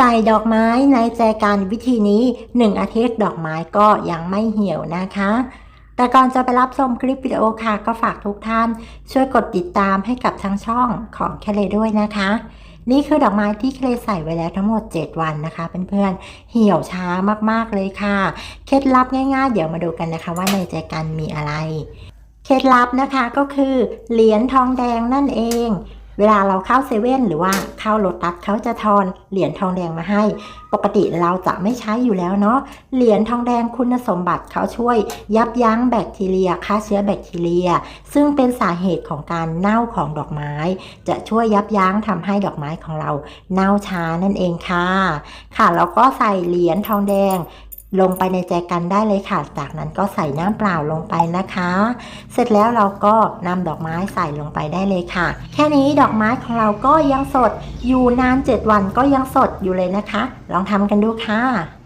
ใส่ดอกไม้ในแจกันวิธีนี้ 1 อาทิตย์ดอกไม้ก็ยังไม่เหี่ยวนะคะ แต่ก่อนจะไปรับชมคลิปวิดีโอค่ะ ก็ฝากทุกท่านช่วยกดติดตามให้กับทางช่องของแคเลด้วยนะคะ นี่คือดอกไม้ที่เคลใส่ไว้แล้วทั้งหมด 7 วันนะคะเพื่อนๆเหี่ยวช้ามากๆเลยค่ะ เคล็ดลับง่าย ๆ เดี๋ยวมาดูกันนะคะว่าในแจกันมีอะไร เคล็ดลับนะคะก็คือเหรียญทองแดงนั่นเอง เวลาเราเข้าเซเว่นหรือว่าเข้าโลตัสเขาจะทอนเหรียญทองแดงมาให้ ปกติเราจะไม่ใช้อยู่แล้วเนาะเหรียญทองแดงคุณสมบัติเขาช่วย ยับยั้งแบคทีเรียฆ่าเชื้อแบคทีเรีย ซึ่งเป็นสาเหตุของการเน่าของดอกไม้ จะช่วยยับยั้งทำให้ดอกไม้ของเราเน่าช้านั่นเองค่ะ ค่ะแล้วก็ใส่เหรียญทองแดง ลงไปในแจกันได้เลยค่ะ จากนั้นก็ใส่น้ำเปล่าลงไปนะคะ เสร็จแล้วเราก็นำดอกไม้ใส่ลงไปได้เลยค่ะ แค่นี้ดอกไม้ของเราก็ยังสดอยู่นาน 7 วันก็ยังสดอยู่เลยนะคะ ลองทำกันดูค่ะ